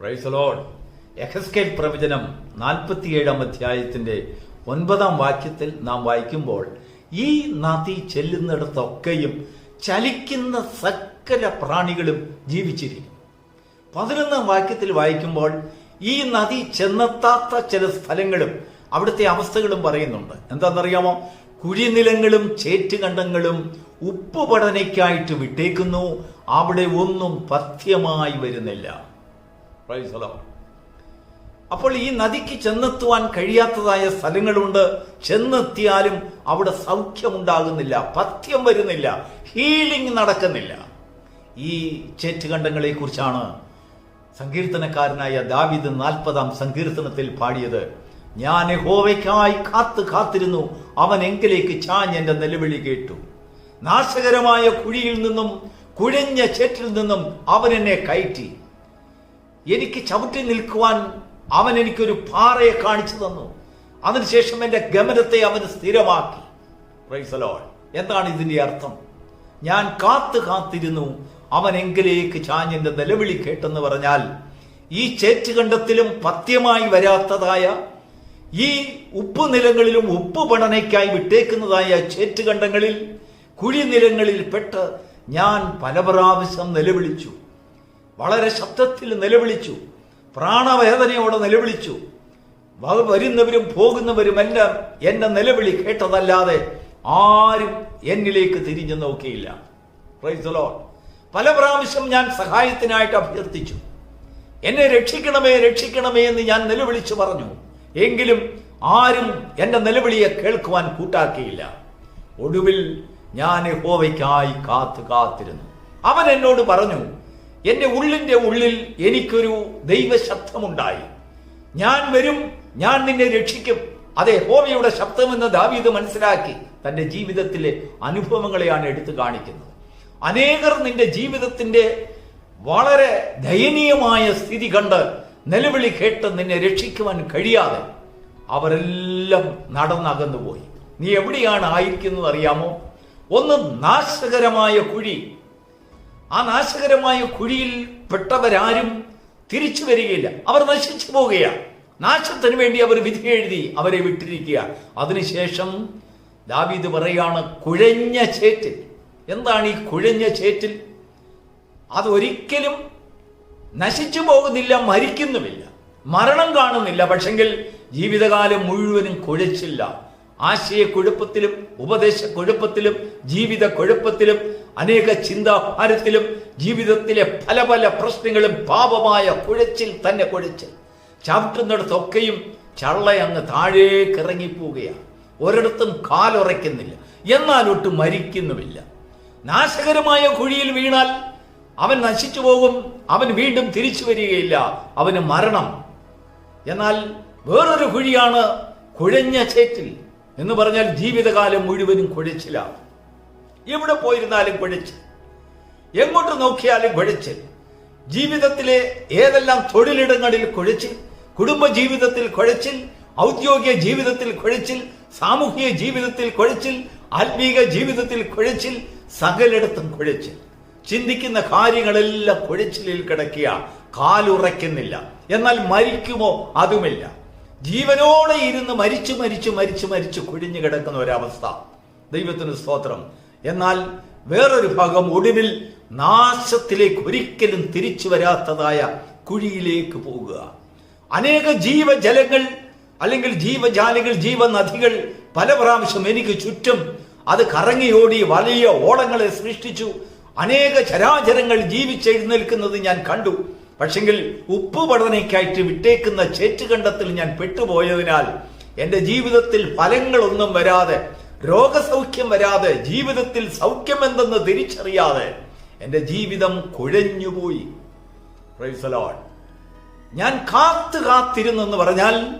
പ്രൈസലോഡ് എഹസ്കേൽ പ്രവചനം നാൽപ്പത്തിയേഴാം അധ്യായത്തിന്റെ ഒൻപതാം വാക്യത്തിൽ നാം വായിക്കുമ്പോൾ ഈ നദി ചെല്ലുന്നിടത്തൊക്കെയും ചലിക്കുന്ന സകല പ്രാണികളും ജീവിച്ചിരിക്കും പതിനൊന്നാം വാക്യത്തിൽ വായിക്കുമ്പോൾ ഈ നദി ചെന്നെത്താത്ത ചില സ്ഥലങ്ങളും അവിടുത്തെ അവസ്ഥകളും പറയുന്നുണ്ട്. എന്താണെന്നറിയാമോ? കുഴിനിലങ്ങളും ചേറ്റുകണ്ടങ്ങളും ഉപ്പ് പഠനയ്ക്കായിട്ട് വിട്ടേക്കുന്നു. അവിടെ ഒന്നും പഥ്യമായി വരുന്നില്ല. അപ്പോൾ ഈ നദിക്ക് ചെന്നെത്തുവാൻ കഴിയാത്തതായ സ്ഥലങ്ങളുണ്ട്. ചെന്നെത്തിയാലും അവിടെ സൗഖ്യമുണ്ടാകുന്നില്ല പഥ്യം വരുന്നില്ല ഹീലിംഗ് നടക്കുന്നില്ല. ഈ ചേറ്റുകണ്ടങ്ങളെ കുറിച്ചാണ് സങ്കീർത്തനക്കാരനായ ദാവിദ് നാൽപ്പതാം സങ്കീർത്തനത്തിൽ പാടിയത്. ഞാൻ ഹോവയ്ക്കായി കാത്ത് കാത്തിരുന്നു. അവൻ എങ്കിലേക്ക് ചാഞ്ഞ് എന്റെ നിലവിളി കേട്ടു. നാശകരമായ കുഴിയിൽ നിന്നും കുഴഞ്ഞ ചേറ്റിൽ നിന്നും അവൻ എന്നെ കയറ്റി. എനിക്ക് ചവിട്ടി നിൽക്കുവാൻ അവൻ എനിക്കൊരു പാറയെ കാണിച്ചു തന്നു. അതിനുശേഷം എന്റെ ഗമനത്തെ അവൻ സ്ഥിരമാക്കി. റൈസലോൾ. എന്താണ് ഇതിന്റെ അർത്ഥം? ഞാൻ കാത്തു കാത്തിരുന്നു. അവൻ എങ്കിലേക്ക് ചാഞ്ഞിന്റെ നിലവിളി കേട്ടെന്ന് പറഞ്ഞാൽ ഈ ചേറ്റുകണ്ടത്തിലും പത്യമായി വരാത്തതായ ഈ ഉപ്പ് നിലങ്ങളിലും ഉപ്പ് പണനയ്ക്കായി വിട്ടേക്കുന്നതായ ചേറ്റുകണ്ടങ്ങളിൽ കുഴിനിലങ്ങളിൽ പെട്ട് ഞാൻ പല പ്രാവശ്യം നിലവിളിച്ചു. വളരെ ശബ്ദത്തിൽ നിലവിളിച്ചു. പ്രാണവേദനയോടെ നിലവിളിച്ചു. വരുന്നവരും പോകുന്നവരും എല്ലാം എന്റെ നിലവിളി കേട്ടതല്ലാതെ ആരും എന്നിലേക്ക് തിരിഞ്ഞു നോക്കിയില്ല. പല പ്രാവശ്യം ഞാൻ സഹായത്തിനായിട്ട് അഭ്യർത്ഥിച്ചു. എന്നെ രക്ഷിക്കണമേ രക്ഷിക്കണമേ എന്ന് ഞാൻ നിലവിളിച്ചു പറഞ്ഞു. എങ്കിലും ആരും എന്റെ നിലവിളിയെ കേൾക്കുവാൻ കൂട്ടാക്കിയില്ല. ഒടുവിൽ ഞാൻ ഹോവയ്ക്കായി കാത്തു കാത്തിരുന്നു. അവൻ എന്നോട് പറഞ്ഞു എന്റെ ഉള്ളിന്റെ ഉള്ളിൽ എനിക്കൊരു ദൈവശബ്ദമുണ്ടായി. ഞാൻ വരും ഞാൻ നിന്നെ രക്ഷിക്കും. അതെ ഹോവയുടെ ശബ്ദമെന്ന് ദാവീദ് മനസ്സിലാക്കി തന്റെ ജീവിതത്തിലെ അനുഭവങ്ങളെയാണ് എടുത്തു കാണിക്കുന്നത്. അനേകർ നിന്റെ ജീവിതത്തിന്റെ വളരെ ദയനീയമായ സ്ഥിതി കണ്ട് നിലവിളി കേട്ട് നിന്നെ രക്ഷിക്കുവാൻ കഴിയാതെ അവരെല്ലാം നടന്നകന്നുപോയി. നീ എവിടെയാണ് ആയിരിക്കുന്നത് അറിയാമോ? ഒന്ന് നാശകരമായ കുഴി ആ നാശകരമായ കുഴിയിൽ പെട്ടവരാരും തിരിച്ചു വരികയില്ല. അവർ നശിച്ചു പോവുകയാണ് നാശത്തിന് വേണ്ടി അവർ വിധി എഴുതി അവരെ വിട്ടിരിക്കുക. അതിനുശേഷം ദാവീദ് പറയാണ് കുഴഞ്ഞ ചേറ്റിൽ. എന്താണ് ഈ കുഴഞ്ഞ ചേറ്റിൽ? അതൊരിക്കലും നശിച്ചു പോകുന്നില്ല മരിക്കുന്നുമില്ല. മരണം കാണുന്നില്ല പക്ഷെങ്കിൽ ജീവിതകാലം മുഴുവനും കുഴച്ചില്ല. ആശയക്കുഴപ്പത്തിലും ഉപദേശക്കുഴപ്പത്തിലും ജീവിത കുഴപ്പത്തിലും അനേക ചിന്താഭാരത്തിലും ജീവിതത്തിലെ പല പല പ്രശ്നങ്ങളും പാപമായ കുഴച്ചിൽ തന്നെ കുഴച്ചിൽ. ചവിട്ടുന്നിടത്തൊക്കെയും ചള്ള അങ്ങ് താഴേക്ക് ഇറങ്ങിപ്പോവുകയാണ്. ഒരിടത്തും കാലുറയ്ക്കുന്നില്ല. എന്നാൽ ഒട്ടും മരിക്കുന്നുമില്ല. നാശകരമായ കുഴിയിൽ വീണാൽ അവൻ നശിച്ചു പോകും. അവൻ വീണ്ടും തിരിച്ചു വരികയില്ല. അവന് മരണം. എന്നാൽ വേറൊരു കുഴിയാണ് കുഴഞ്ഞ ചേറ്റിൽ. എന്ന് പറഞ്ഞാൽ ജീവിതകാലം മുഴുവനും കുഴച്ചിലാണ്. എവിടെ പോയിരുന്നാലും കുഴച്ച് എങ്ങോട്ട് നോക്കിയാലും കുഴച്ച് ജീവിതത്തിലെ ഏതെല്ലാം തൊഴിലിടങ്ങളിൽ കുഴച്ചിൽ കുടുംബ ജീവിതത്തിൽ കുഴച്ചിൽ ഔദ്യോഗിക ജീവിതത്തിൽ കുഴച്ചിൽ സാമൂഹിക ജീവിതത്തിൽ കുഴച്ചിൽ ആത്മീക ജീവിതത്തിൽ കുഴച്ചിൽ സകലിടത്തും കുഴച്ചിൽ ചിന്തിക്കുന്ന കാര്യങ്ങളെല്ലാം കുഴച്ചിലിൽ കിടക്കുക. കാലുറയ്ക്കുന്നില്ല. എന്നാൽ മരിക്കുമോ? അതുമില്ല. ജീവനോടെ ഇരുന്ന് മരിച്ചു മരിച്ചു മരിച്ചു മരിച്ചു കുഴിഞ്ഞു കിടക്കുന്ന ഒരവസ്ഥ. ദൈവത്തിന് സ്തോത്രം. എന്നാൽ വേറൊരു ഭാഗം ഒടുവിൽ നാശത്തിലേക്ക് ഒരിക്കലും തിരിച്ചു വരാത്തതായ കുഴിയിലേക്ക് പോകുക അനേക ജീവജലങ്ങൾ അല്ലെങ്കിൽ ജീവജാലികൾ ജീവനദികൾ പല പ്രാവശ്യം എനിക്ക് ചുറ്റും അത് കറങ്ങിയോടി വലിയ ഓളങ്ങളെ സൃഷ്ടിച്ചു. അനേക ചരാചരങ്ങൾ ജീവിച്ചെഴുന്നേൽക്കുന്നത് ഞാൻ കണ്ടു. പക്ഷെങ്കിൽ ഉപ്പ് പഠനയ്ക്കായിട്ട് വിട്ടേക്കുന്ന ചേറ്റുകണ്ടത്തിൽ ഞാൻ പെട്ടുപോയതിനാൽ എന്റെ ജീവിതത്തിൽ ഫലങ്ങളൊന്നും വരാതെ രോഗസൗഖ്യം വരാതെ ജീവിതത്തിൽ സൗഖ്യം എന്തെന്ന് തിരിച്ചറിയാതെ എന്റെ ജീവിതം കുഴഞ്ഞുപോയി. ഞാൻ കാത്തു കാത്തിരുന്നെന്ന് പറഞ്ഞാൽ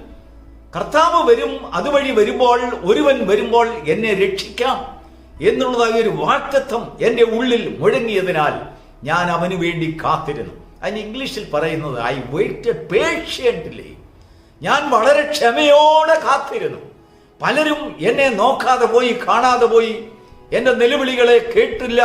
കർത്താവ് വരും അതുവഴി വരുമ്പോൾ ഒരുവൻ വരുമ്പോൾ എന്നെ രക്ഷിക്കാം എന്നുള്ളതായ ഒരു വാക്തത്വം എന്റെ ഉള്ളിൽ മുഴങ്ങിയതിനാൽ ഞാൻ അവന് വേണ്ടി കാത്തിരുന്നു. അതിന് ഇംഗ്ലീഷിൽ പറയുന്നത് ഐ വെയിറ്റഡ് പേഷ്യന്റ്ലി ഞാൻ വളരെ ക്ഷമയോടെ കാത്തിരുന്നു. പലരും എന്നെ നോക്കാതെ പോയി കാണാതെ പോയി. എന്റെ നിലവിളികളെ കേട്ടില്ല.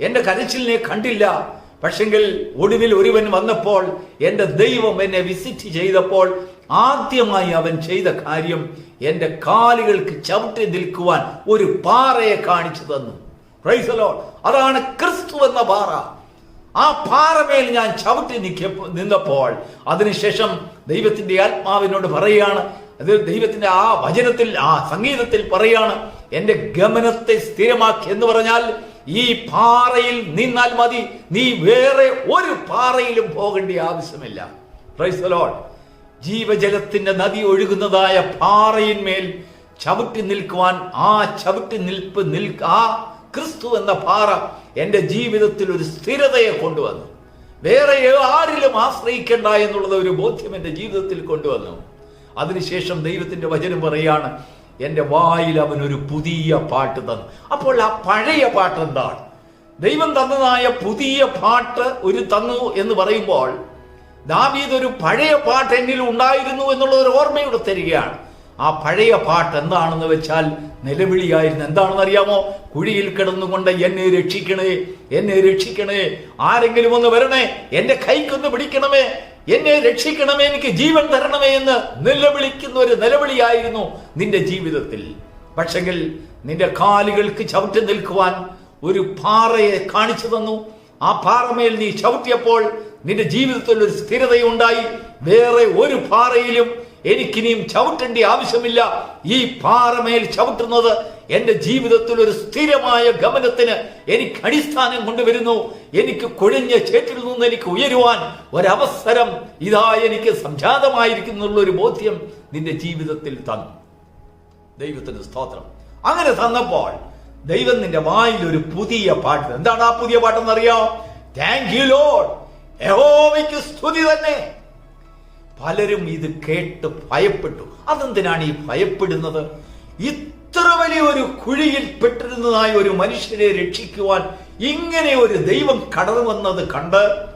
എന്റെ കരച്ചിലിനെ കണ്ടില്ല. പക്ഷെങ്കിൽ ഒടുവിൽ ഒരുവൻ വന്നപ്പോൾ എന്റെ ദൈവം എന്നെ വിസിറ്റ് ചെയ്തപ്പോൾ ആദ്യമായി അവൻ ചെയ്ത കാര്യം എന്റെ കാലുകൾക്ക് ചവിട്ടി നിൽക്കുവാൻ ഒരു പാറയെ കാണിച്ചു തന്നു. Lord. അതാണ് ക്രിസ്തു എന്ന പാറ. ആ പാറമേൽ ഞാൻ ചവിട്ടി നിൽക്ക നിന്നപ്പോൾ അതിനുശേഷം ദൈവത്തിന്റെ ആത്മാവിനോട് പറയുകയാണ് അത് ദൈവത്തിന്റെ ആ വചനത്തിൽ ആ സംഗീതത്തിൽ പറയാണ് എന്റെ ഗമനത്തെ സ്ഥിരമാക്കി എന്ന് പറഞ്ഞാൽ ഈ പാറയിൽ നിന്നാൽ മതി നീ വേറെ ഒരു പാറയിലും പോകേണ്ട ആവശ്യമില്ല. ജീവജലത്തിന്റെ നദി ഒഴുകുന്നതായ പാറയിന്മേൽ ചവിട്ടി നിൽക്കുവാൻ ആ ചവിട്ടി നിൽപ്പ് നിൽക്ക ആ ക്രിസ്തു എന്ന പാറ എന്റെ ജീവിതത്തിൽ ഒരു സ്ഥിരതയെ കൊണ്ടുവന്നു. വേറെ ആരിലും ആശ്രയിക്കേണ്ട എന്നുള്ളത് ഒരു ബോധ്യം എന്റെ ജീവിതത്തിൽ കൊണ്ടുവന്നു. അതിനുശേഷം ദൈവത്തിന്റെ വചനം പറയാണ് എന്റെ വായിൽ അവൻ ഒരു പുതിയ പാട്ട് തന്നു. അപ്പോൾ ആ പഴയ പാട്ട് എന്താണ്? ദൈവം തന്നതായ പുതിയ പാട്ട് ഒരു തന്നു എന്ന് പറയുമ്പോൾ ദാവീദ് ഒരു പഴയ പാട്ട് എന്നിൽ ഉണ്ടായിരുന്നു എന്നുള്ള ഒരു ഓർമ്മയോടെ തരികയാണ്. ആ പഴയ പാട്ട് എന്താണെന്ന് വെച്ചാൽ നിലവിളിയായിരുന്നു. എന്താണെന്ന് അറിയാമോ കുഴിയിൽ കിടന്നുകൊണ്ട് എന്നെ രക്ഷിക്കണേ എന്നെ രക്ഷിക്കണേ. ആരെങ്കിലും ഒന്ന് വരണേ എന്റെ കൈക്കൊന്ന് പിടിക്കണമേ. എന്നെ രക്ഷിക്കണമേ എനിക്ക് ജീവൻ തരണമേ എന്ന് നിലവിളിക്കുന്ന ഒരു നിലവിളിയായിരുന്നു നിന്റെ ജീവിതത്തിൽ. പക്ഷെങ്കിൽ നിന്റെ കാലുകൾക്ക് ചവിട്ടി നിൽക്കുവാൻ ഒരു പാറയെ കാണിച്ചു തന്നു. ആ പാറമേൽ നീ ചവിട്ടിയപ്പോൾ നിന്റെ ജീവിതത്തിൽ ഒരു സ്ഥിരതയുണ്ടായി. വേറെ ഒരു പാറയിലും എനിക്കിനിയും ചവിട്ടേണ്ട ആവശ്യമില്ല. ഈ പാറമേൽ ചവിട്ടുന്നത് എന്റെ ജീവിതത്തിൽ ഒരു സ്ഥിരമായ ഗമനത്തിന് എനിക്ക് അടിസ്ഥാനം കൊണ്ടുവരുന്നു. എനിക്ക് കൊഴിഞ്ഞ ചേറ്റിൽ നിന്ന് എനിക്ക് ഉയരുവാൻ ഒരവസരം ഇതാ എനിക്ക് സംജാതമായിരിക്കുന്നുള്ള ഒരു ബോധ്യം നിന്റെ ജീവിതത്തിൽ തന്നു. ദൈവത്തിന് സ്തോത്രം. അങ്ങനെ തന്നപ്പോൾ ദൈവം നിന്റെ വായിൽ ഒരു പുതിയ പാട്ട് എന്താണ് ആ പുതിയ പാട്ടെന്ന് അറിയാം താങ്ക് യു ലോഡ് യഹോവയ്ക്ക് സ്തുതി തന്നെ. പലരും ഇത് കേട്ട് ഭയപ്പെട്ടു. അതെന്തിനാണ് ഈ ഭയപ്പെടുന്നത്? ഇത്ര വലിയ ഒരു കുഴിയിൽ പെട്ടിരുന്നതായ ഒരു മനുഷ്യനെ രക്ഷിക്കുവാൻ ഇങ്ങനെ ഒരു ദൈവം കടന്നു വന്നത് കണ്ട്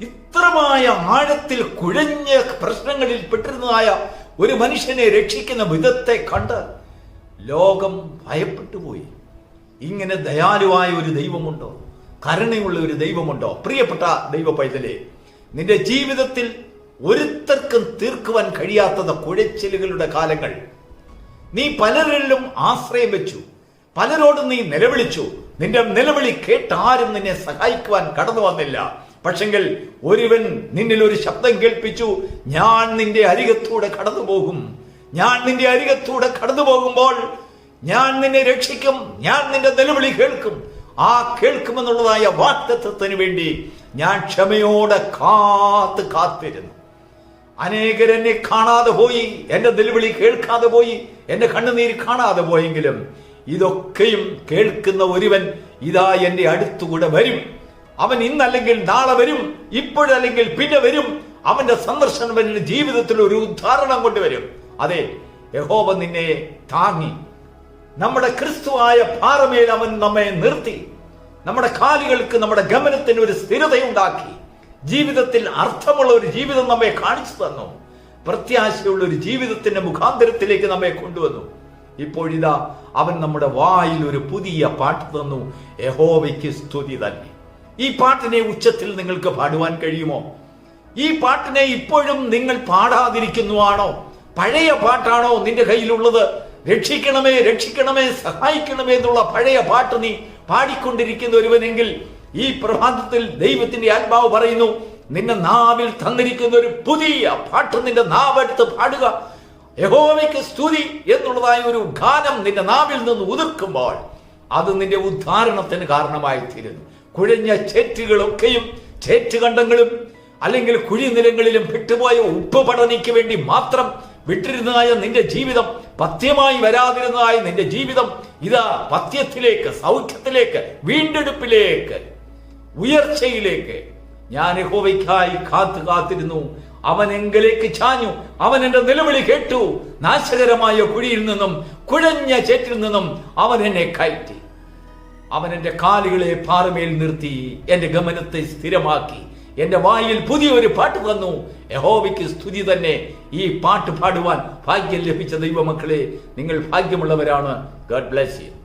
ഇത്രമായ ആഴത്തിൽ കുഴഞ്ഞ പ്രശ്നങ്ങളിൽ പെട്ടിരുന്നതായ ഒരു മനുഷ്യനെ രക്ഷിക്കുന്ന വിധത്തെ കണ്ട് ലോകം ഭയപ്പെട്ടു പോയി. ഇങ്ങനെ ദയാലുവായ ഒരു ദൈവമുണ്ടോ? കരുണയുള്ള ഒരു ദൈവമുണ്ടോ? പ്രിയപ്പെട്ട ദൈവ പൈതലേ നിന്റെ ജീവിതത്തിൽ ഒരുത്തർക്കും തീർക്കുവാൻ കഴിയാത്തത് കുഴച്ചിലുകളുടെ കാലങ്ങൾ. നീ പലരിലും ആശ്രയം വെച്ചു. പലരോടും നീ നിലവിളിച്ചു. നിന്റെ നിലവിളി കേട്ട് ആരും നിന്നെ സഹായിക്കുവാൻ കടന്നു വന്നില്ല. പക്ഷെങ്കിൽ ഒരുവൻ നിന്നിൽ ഒരു ശബ്ദം കേൾപ്പിച്ചു ഞാൻ നിന്റെ അരികത്തൂടെ കടന്നു പോകും ഞാൻ നിന്റെ അരികത്തൂടെ കടന്നു പോകുമ്പോൾ ഞാൻ നിന്നെ രക്ഷിക്കും. ഞാൻ നിന്റെ നിലവിളി കേൾക്കും. ആ കേൾക്കുമെന്നുള്ളതായ വാക്തത്വത്തിന് വേണ്ടി ഞാൻ ക്ഷമയോടെ കാത്ത് കാത്തിരുന്നു. അനേകർ എന്നെ കാണാതെ പോയി എന്റെ നിലവിളി കേൾക്കാതെ പോയി എന്റെ കണ്ണുനീര് കാണാതെ പോയെങ്കിലും ഇതൊക്കെയും കേൾക്കുന്ന ഒരുവൻ ഇതാ എന്റെ അടുത്തുകൂടെ വരും. അവൻ ഇന്നല്ലെങ്കിൽ നാളെ വരും ഇപ്പോഴല്ലെങ്കിൽ പിന്നെ വരും. അവന്റെ സന്ദർശനം ജീവിതത്തിൽ ഒരു ഉദാഹരണം കൊണ്ടുവരും. അതെ യഹോബ നിന്നെ താങ്ങി. നമ്മുടെ ക്രിസ്തുവായ പാറമേൽ അവൻ നമ്മെ നിർത്തി. നമ്മുടെ കാലുകൾക്ക് നമ്മുടെ ഗമനത്തിന് ഒരു സ്ഥിരതയുണ്ടാക്കി. ജീവിതത്തിൽ അർത്ഥമുള്ള ഒരു ജീവിതം നമ്മെ കാണിച്ചു തന്നു. പ്രത്യാശയുള്ള ഒരു ജീവിതത്തിന്റെ മുഖാന്തരത്തിലേക്ക് നമ്മെ കൊണ്ടുവന്നു. ഇപ്പോഴിതാ അവൻ നമ്മുടെ വായിൽ ഒരു പുതിയ പാട്ട് തന്നു. യഹോവയ്ക്ക് സ്തുതി തന്നെ. ഈ പാട്ടിനെ ഉച്ചത്തിൽ നിങ്ങൾക്ക് പാടുവാൻ കഴിയുമോ? ഈ പാട്ടിനെ ഇപ്പോഴും നിങ്ങൾ പാടാതിരിക്കുന്നുവാണോ? പഴയ പാട്ടാണോ നിന്റെ കയ്യിലുള്ളത്? രക്ഷിക്കണമേ രക്ഷിക്കണമേ സഹായിക്കണമേ എന്നുള്ള പഴയ പാട്ട് നീ പാടിക്കൊണ്ടിരിക്കുന്ന ഒരുവനെങ്കിൽ ഈ പ്രഭാതത്തിൽ ദൈവത്തിന്റെ ആത്മാവ് പറയുന്നു നിന്റെ നാവിൽ തന്നിരിക്കുന്ന ഒരു പുതിയ പാട്ട് നിന്റെ നാവെടുത്ത് പാടുക. യഹോവയ്ക്ക് സ്തുതി എന്നുള്ളതായ ഒരു ഗാനം നിന്റെ നാവിൽ നിന്ന് ഉതിർക്കുമ്പോൾ അത് നിന്റെ ഉദ്ധാരണത്തിന് കാരണമായി തീരുന്നു കുഴഞ്ഞ ചേറ്റുകളൊക്കെയും ചേറ്റുകണ്ടങ്ങളും അല്ലെങ്കിൽ കുഴിനിലങ്ങളിലും വിട്ടുപോയ ഉപ്പ് പഠനയ്ക്ക് വേണ്ടി മാത്രം വിട്ടിരുന്നതായ നിന്റെ ജീവിതം പഥ്യമായി വരാതിരുന്നതായ നിന്റെ ജീവിതം ഇതാ പഥ്യത്തിലേക്ക് സൗഖ്യത്തിലേക്ക് വീണ്ടെടുപ്പിലേക്ക് ഉയർച്ചയിലേക്ക് ഞാൻ യഹോവയ്ക്കായി കാത്തു കാത്തിരുന്നു. അവൻ എങ്കിലേക്ക് ചാഞ്ഞു. അവൻ എന്റെ നിലവിളി കേട്ടു. നാശകരമായ കുഴിയിൽ നിന്നും കുഴഞ്ഞ ചേറ്റിൽ നിന്നും അവൻ എന്നെ കയറ്റി. അവൻ എന്റെ കാലുകളെ പാറമേൽ നിർത്തി എന്റെ ഗമനത്തെ സ്ഥിരമാക്കി. എന്റെ വായിൽ പുതിയൊരു പാട്ട് തന്നു യഹോവയ്ക്ക് സ്തുതി തന്നെ. ഈ പാട്ട് പാടുവാൻ ഭാഗ്യം ലഭിച്ച ദൈവമക്കളെ നിങ്ങൾ ഭാഗ്യമുള്ളവരാണ്. Garh bless you